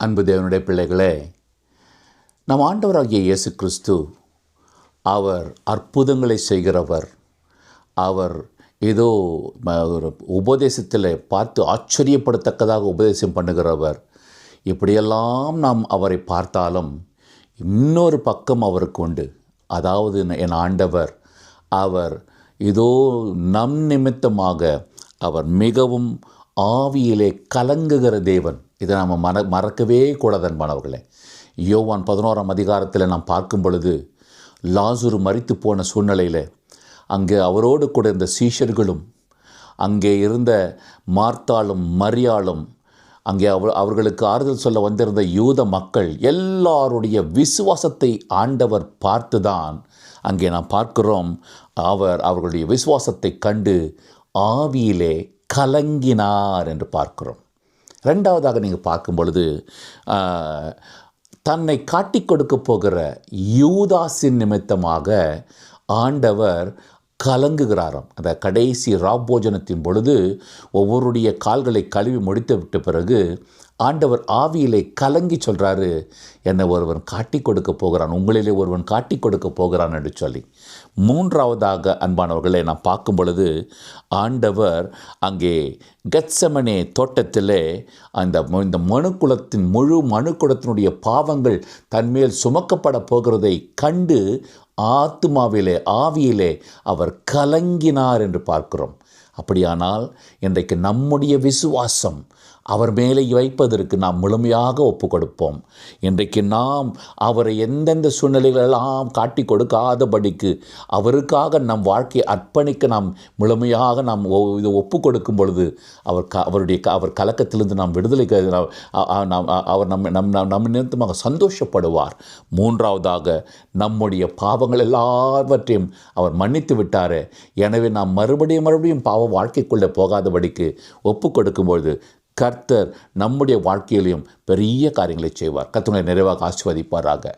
அன்பு தேவனுடைய பிள்ளைகளே நம் ஆண்டவராகிய இயேசு கிறிஸ்து அவர் அற்புதங்களை செய்கிறவர். அவர் ஏதோ ஒரு உபதேசத்தில் பார்த்து ஆச்சரியப்படத்தக்கதாக உபதேசம் பண்ணுகிறவர். இப்படியெல்லாம் நாம் அவரை பார்த்தாலும் இன்னொரு பக்கம் அவருக்கு உண்டு. அதாவது என் ஆண்டவர் அவர் இதோ நம் நிமித்தமாக அவர் மிகவும் ஆவியிலே கலங்குகிற தேவன். இதை நம்ம மற மறக்கவே கூடாது அன்பானவர்களே. யோவான் பதினோராம் அதிகாரத்தில் நாம் பார்க்கும் பொழுது லாசுரு மறித்து போன சூழ்நிலையில் அங்கே அவரோடு கூட இருந்த சீஷர்களும் அங்கே இருந்த மார்த்தாலும் மரியாளும் அங்கே அவர் அவர்களுக்கு ஆறுதல் சொல்ல வந்திருந்த யூத மக்கள் எல்லாருடைய விசுவாசத்தை ஆண்டவர் பார்த்து தான் அங்கே நாம் பார்க்கிறோம். அவர் அவர்களுடைய விசுவாசத்தை கண்டு ஆவியிலே கலங்கினார் என்று பார்க்கிறோம். ரெண்டாவதாக நீங்கள் பார்க்கும் பொழுது தன்னை காட்டி கொடுக்க போகிற யூதாசின் நிமித்தமாக ஆண்டவர் கலங்குகிறாராம். அந்த கடைசி ராப்போஜனத்தின் பொழுது ஒவ்வொருடைய கால்களை கழுவி முடித்து விட்ட பிறகு ஆண்டவர் ஆவியிலே கலங்கி சொல்கிறாரு என்னை ஒருவன் காட்டி கொடுக்க போகிறான் உங்களிலே ஒருவன் காட்டி கொடுக்க போகிறான் என்று சொல்லி. மூன்றாவதாக அன்பானவர்களை நான் பார்க்கும் பொழுது ஆண்டவர் அங்கே கெத்சமனே தோட்டத்திலே அந்த இந்த மனுக்குலத்தின் முழு மனுக்குலத்தினுடைய பாவங்கள் தன்மேல் சுமக்கப்பட போகிறதை கண்டு ஆத்துமாவிலே ஆவியிலே அவர் கலங்கினார் என்று பார்க்கிறோம். அப்படியானால் இன்றைக்கு நம்முடைய விசுவாசம் அவர் மேலே வைப்பதற்கு நாம் முழுமையாக ஒப்பு கொடுப்போம் இன்றைக்கு நாம் அவரை எந்தெந்த சூழ்நிலைகளெல்லாம் காட்டி கொடுக்காதபடிக்கு அவருக்காக நம் வாழ்க்கையை அர்ப்பணிக்க நாம் முழுமையாக நாம் ஒ- இது ஒப்பு கொடுக்கும் பொழுது அவர் க அவருடைய க- அவர் கலக்கத்திலிருந்து நாம் விடுதலை நாம் அவர் நம்ம நம் நம் நம்ம நிமித்தமாக சந்தோஷப்படுவார். மூன்றாவதாக நம்முடைய பாவங்கள் எல்லாவற்றையும் அவர் மன்னித்து விட்டார். எனவே நாம் மறுபடியும் மறுபடியும் பாவம் பாவ வாழ்க்கைக்குள்ளே போகாதபடிக்கு ஒப்பு கொடுக்கும்பொழுது கர்த்தர் நம்முடைய வாழ்க்கையிலையும் பெரிய காரியங்களை செய்வார். கர்த்தனை நிறைவாக ஆசிர்வதிப்பாராக.